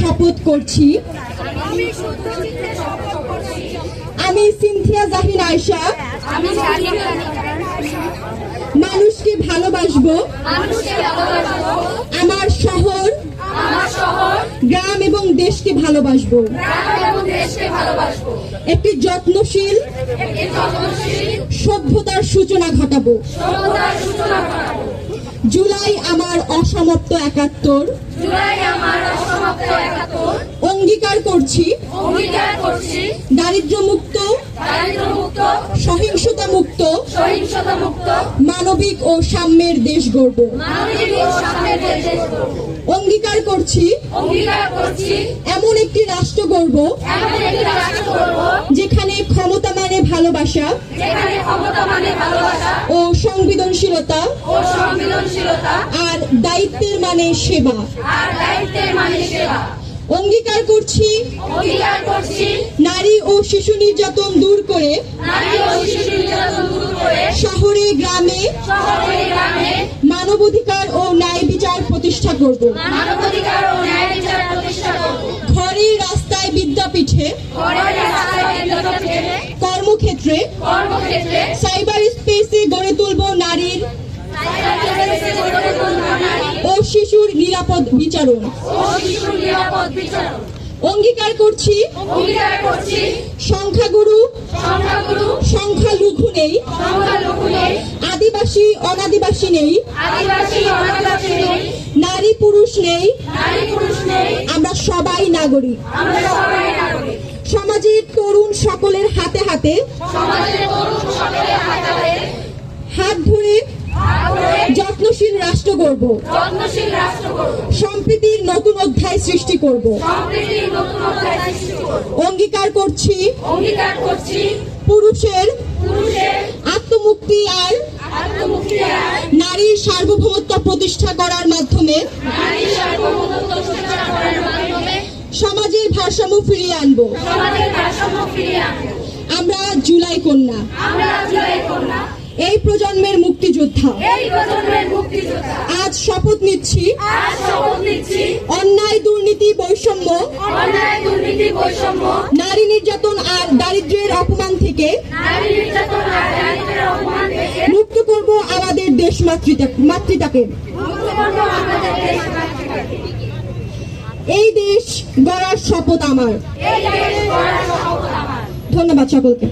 শপথ করছি। আমি সিনথিয়া জাহিন আয়শা। মানুষকে ভালোবাসবো। আমার শহর গ্রাম এবং দেশকে ভালোবাসবো। একটি যত্নশীল সভ্যতার সূচনা ঘটাবো। জুলাই আমার অসমাপ্ত একাত্তর। জুলাই আমার অসমাপ্ত একাত্তর অঙ্গীকার করছি অঙ্গীকার করছি দারিদ্র্য মুক্ত সহিংসতা মুক্ত মানবিক ও সাম্যের দেশ গড়ব। গড়ব। অঙ্গীকার করছি এমন একটি রাষ্ট্র গড়ব যেখানে ক্ষমতা মানে ভালোবাসা যেখানে ক্ষমতা মানে ভালোবাসা ও সংবেদনশীলতা ও সংবেদনশীলতা আর দায়িত্বের মানে সেবা। অঙ্গীকার করছি। অঙ্গীকার করছি। নারী ও শিশু নির্যাতন দূর করে। নারী ও শিশু নির্যাতন দূর করে। শহরে গ্রামে। শহরে গ্রামে। মানবাধিকার ও ন্যায় বিচার প্রতিষ্ঠা করব। মানবাধিকার ও ন্যায় বিচার প্রতিষ্ঠা করব। ঘরে রাস্তায় বিদ্যাপীঠে। ঘরে রাস্তায় বিদ্যাপীঠে। কর্মক্ষেত্রে। কর্মক্ষেত্রে। সাইবার স্পেসে গড়ে তুলব নারীর সাইবারস্পেসে গড়ে তুলব নারী ও শিশুর নিরাপদ বিচারণ। অঙ্গীকার করছি। সংখ্যাগুরু। সংখ্যালঘু নেই। আদিবাসী, অনাদিবাসী নেই। নারী পুরুষ নেই। আমরা সবাই নাগরিক। সমাজের তরুণ সকলের হাতে হাতে। হাতে ধরে রাষ্ট্র গড়ব। করব। সম্প্রীতির নতুন অধ্যায় সৃষ্টি করব। অঙ্গীকার করছি। পুরুষের আত্মমুক্তি আর নারীর সার্বভৌমত্ব প্রতিষ্ঠা করার মাধ্যমে সমাজের ভারসাম্য ফিরিয়ে আনব। আমরা জুলাই কন্যা। এই প্রজন্মের মুক্তিযোদ্ধা। অন্যায় দুর্নীতি বৈষম্য। অন্যায় দুর্নীতি বৈষম্য। নারী নির্যাতন আর দারিদ্র্যের অপমান থেকে নারী নির্যাতন আর দারিদ্রের অপমান থেকে মুক্ত করব আমাদের দেশ মাতৃতা মাতৃতাকে। আমার। এই দেশ গড়ার শপথ আমার। ধন্যবাদ সকলকে।